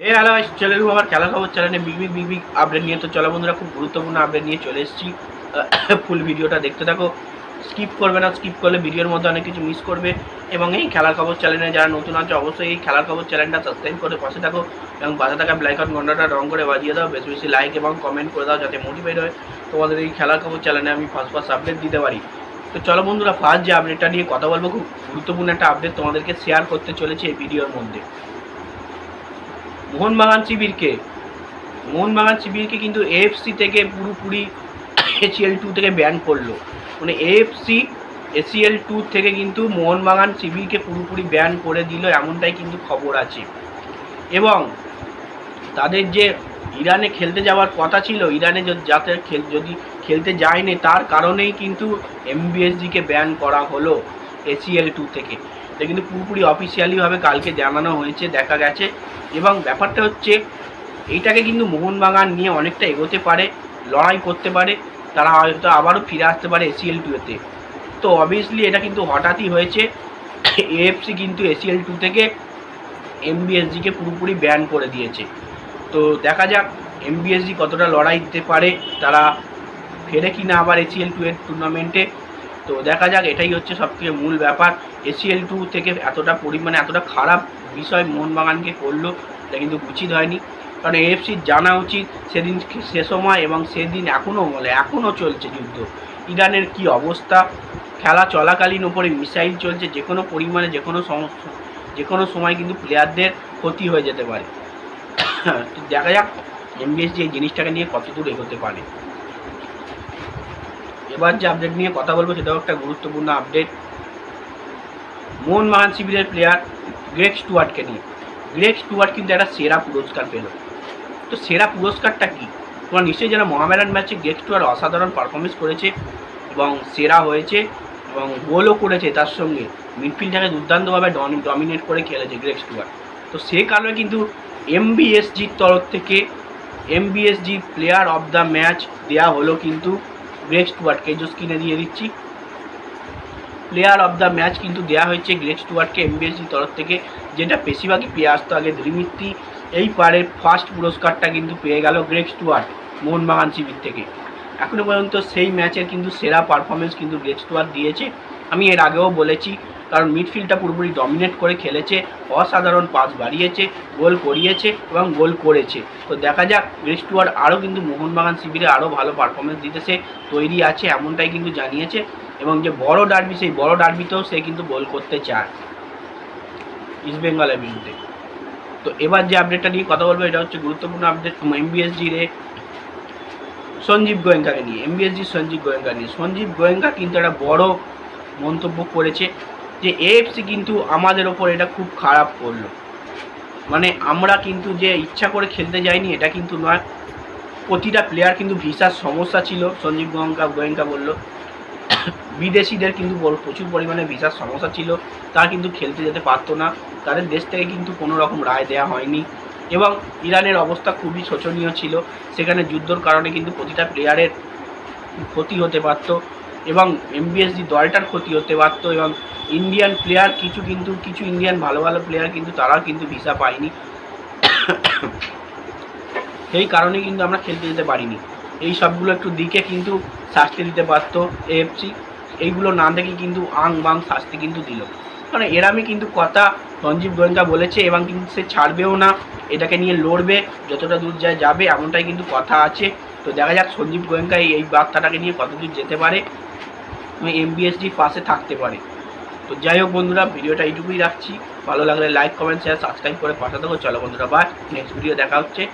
এ hello চলে এলুম আমার খেলা খবর চ্যানেলে বিগ বিগ আপডেট নিয়ে। তো চলো বন্ধুরা, খুব গুরুত্বপূর্ণ আপডেট নিয়ে চলে এসেছি। ফুল ভিডিওটা দেখতে থাকো। স্কিপ করবে না স্কিপ করলে ভিডিওর মধ্যে অনেক কিছু মিস করবে। এবং এই খেলার খবর চ্যানেলে যারা নতুন আছে, অবশ্যই এই খেলার খবর চ্যানেলটা সাবস্ক্রাইব করে পাশে থাকো। এবং পাশে থাকা ব্লাইকন ঘন্টাটা রং করে বাজিয়ে দাও। বেশি বেশি লাইক এবং কমেন্ট করে দাও যাতে মোটিভেট হয়। তোমাদের এই খেলার খবর চ্যানেলে আমি ফার্স্ট ফার্স্ট আপডেট দিতে পারি। তো চলো বন্ধুরা ফার্স্ট যে আপডেটটা নিয়ে কথা বলব, খুব গুরুত্বপূর্ণ একটা আপডেট তোমাদেরকে শেয়ার করতে চলেছে এই ভিডিওর মধ্যে। মোহনবাগান শিবিরকে। মোহনবাগান শিবিরকে কিন্তু এএফসি থেকে পুরোপুরি এসিএল টু থেকে ব্যান করল। মানে এএফসি এসিএল টু থেকে কিন্তু মোহনবাগান শিবিরকে পুরোপুরি ব্যান করে দিল এমনটাই কিন্তু খবর আছে। এবং তাদের যে ইরানে খেলতে যাওয়ার কথা ছিল, ইরানে যাতে খেল- যদি খেলতে যায়নি তার কারণেই কিন্তু এমবিএসজিকে ব্যান করা হলো এসিএল টু থেকে। এটা কিন্তু পুরোপুরি অফিসিয়ালিভাবে কালকে জানানো হয়েছে, দেখা গেছে। এবং ব্যাপারটা হচ্ছে, এইটাকে কিন্তু মোহনবাগান নিয়ে অনেকটা এগোতে পারে, লড়াই করতে পারে, তারা হয়তো আবারও ফিরে আসতে পারে এসিএল টুতে তো। অবভিয়াসলি এটা কিন্তু হঠাৎই হয়েছে এএফসি কিন্তু এসিএল টু থেকে এমবিএসজিকে পুরোপুরি ব্যান করে দিয়েছে। তো দেখা যাক এমবিএসজি কতটা লড়াই দিতে পারে, তারা ফেরে কি না আবার এসিএল টু এর টুর্নামেন্টে তো দেখা যাক, এটাই হচ্ছে সবথেকে মূল ব্যাপার। এসিএল টু থেকে এতটা পরিমাণে এতটা খারাপ বিষয় মোহনবাগানকে করল, এটা কিন্তু উচিত হয়নি। কারণ এএফসির জানা উচিত, সেদিন সে সময় এবং সেদিন এখনও বলে এখনও চলছে যুদ্ধ। ইরানের কি অবস্থা? খেলা চলাকালীন ওপরে মিসাইল চলছে, যে কোনো পরিমাণে, যে কোনো সমস্যা যে কোনো সময় কিন্তু প্লেয়ারদের ক্ষতি হয়ে যেতে পারে। দেখা যাক এমবিএসজি এই জিনিসটাকে নিয়ে কত দূর এগোতে পারে। এবার যে আপডেট নিয়ে কথা বলব সেটাও একটা গুরুত্বপূর্ণ আপডেট মোহনবাগান শিবিরের প্লেয়ার গ্রেক স্টুয়ার্টকে নিয়ে। গ্রেক স্টুয়ার্ট কিন্তু একটা সেরা পুরস্কার পেল। তো সেরা পুরস্কারটা কি? তোমরা নিশ্চয়ই যারা মোহামেডান ম্যাচে গ্রেক স্টুয়ার্ট অসাধারণ পারফরমেন্স করেছে এবং সেরা হয়েছে এবং গোলও করেছে তার সঙ্গে। মিডফিল্ডটাকে দুর্দান্তভাবে ডমিনেট করে খেলেছে গ্রেক স্টুয়ার্ট তো সে কারণে কিন্তু এমবিএসজির তরফ থেকে MBSG player of the match দেয়া হলো কিন্তু গ্রেক স্টুয়ার্টকে যে কিনে দিয়ে দিচ্ছি। প্লেয়ার অফ দ্য ম্যাচ কিন্তু দেওয়া হয়েছে গ্রেক্স স্টুয়ার্টকে এমবিএসজি তরফ থেকে, যেটা বেশিরভাগই পেয়ে আসতো আগে ধৃমিত্তি এই পারের ফার্স্ট পুরস্কারটা কিন্তু পেয়ে গেল গ্রেক্স স্টুয়ার্ট মোহনবাগান শিবির থেকে। এখনও পর্যন্ত সেই ম্যাচের কিন্তু সেরা পারফরমেন্স কিন্তু গ্রেক্স স্টুয়ার্ট দিয়েছে। আমি এর আগেও বলেছি, কারণ মিডফিল্ডটা পুরোপুরি ডমিনেট করে খেলেছে, অসাধারণ পাস বাড়িয়েছে, গোল করিয়েছে এবং গোল করেছে। তো দেখা যাক গ্রেক স্টুয়ার্ট আরও কিন্তু মোহনবাগান শিবিরে আরও ভালো পারফরমেন্স দিতে সে তৈরি আছে এমনটাই কিন্তু জানিয়েছে, এবং যে বড় ডার্বি সেই বড় ডার্বিতেও সে কিন্তু গোল করতে চায় ইস্ট বেঙ্গলের বিরুদ্ধে। তো এবার যে আপডেটটা নিয়ে কথা বলব, এটা হচ্ছে গুরুত্বপূর্ণ আপডেট এমবিএসজি রে সঞ্জীব গোয়েঙ্কাকে নিয়ে। এমবিএসজি সঞ্জীব গোয়েঙ্কা নিয়ে। সঞ্জীব গোয়েঙ্কা কিন্তু একটা বড় মন্তব্য করেছে যে এএফসি কিন্তু আমাদের ওপর এটা খুব খারাপ করল। মানে আমরা কিন্তু যে ইচ্ছা করে খেলতে যাইনি, এটা কিন্তু নয়। প্রতিটা প্লেয়ার কিন্তু ভিসার সমস্যা ছিল। সঞ্জীব গোয়েঙ্কা গোয়েঙ্কা বলল। বিদেশিদের কিন্তু প্রচুর পরিমাণে ভিসার সমস্যা ছিল। তারা কিন্তু খেলতে যেতে পারতো না। তাদের দেশ থেকে কিন্তু কোনো রকম রায় দেওয়া হয়নি। এবং ইরানের অবস্থা খুবই শোচনীয় ছিল। সেখানে যুদ্ধর কারণে কিন্তু প্রতিটা প্লেয়ারের ক্ষতি হতে পারতো। এবং এমবিএসজি দলটার ক্ষতি হতে পারতো এবং ইন্ডিয়ান প্লেয়ার কিছু কিন্তু, কিছু ইন্ডিয়ান ভালো ভালো প্লেয়ার কিন্তু তারাও কিন্তু ভিসা পায়নি। সেই কারণে কিন্তু আমরা খেলতে যেতে পারিনি। এই সবগুলো একটু দিকে কিন্তু শাস্তি দিতে পারতো এএফসি এইগুলো না দেখে কিন্তু আং বাং শাস্তি কিন্তু দিল। মানে এরামই কিন্তু কথা সঞ্জীব গোয়েঙ্কা বলেছে এবং কিন্তু সে ছাড়বেও না। এটাকে নিয়ে লড়বে, যতটা দূর যায় যাবে, এমনটাই কিন্তু কথা আছে। তো দেখা যাক সঞ্জীব গোয়েঙ্কা এই বার্তাটাকে নিয়ে কত দূর যেতে পারে। এমবিএসজির পাশে থাকতে পারে। তো যাই হোক বন্ধুরা, ভিডিওটা এইটুকুই রাখছি। ভালো লাগলে লাইক কমেন্ট শেয়ার সাবস্ক্রাইব করে পাঠাতে চলো বন্ধুরা, বাই। নেক্সট ভিডিও দেখা হচ্ছে।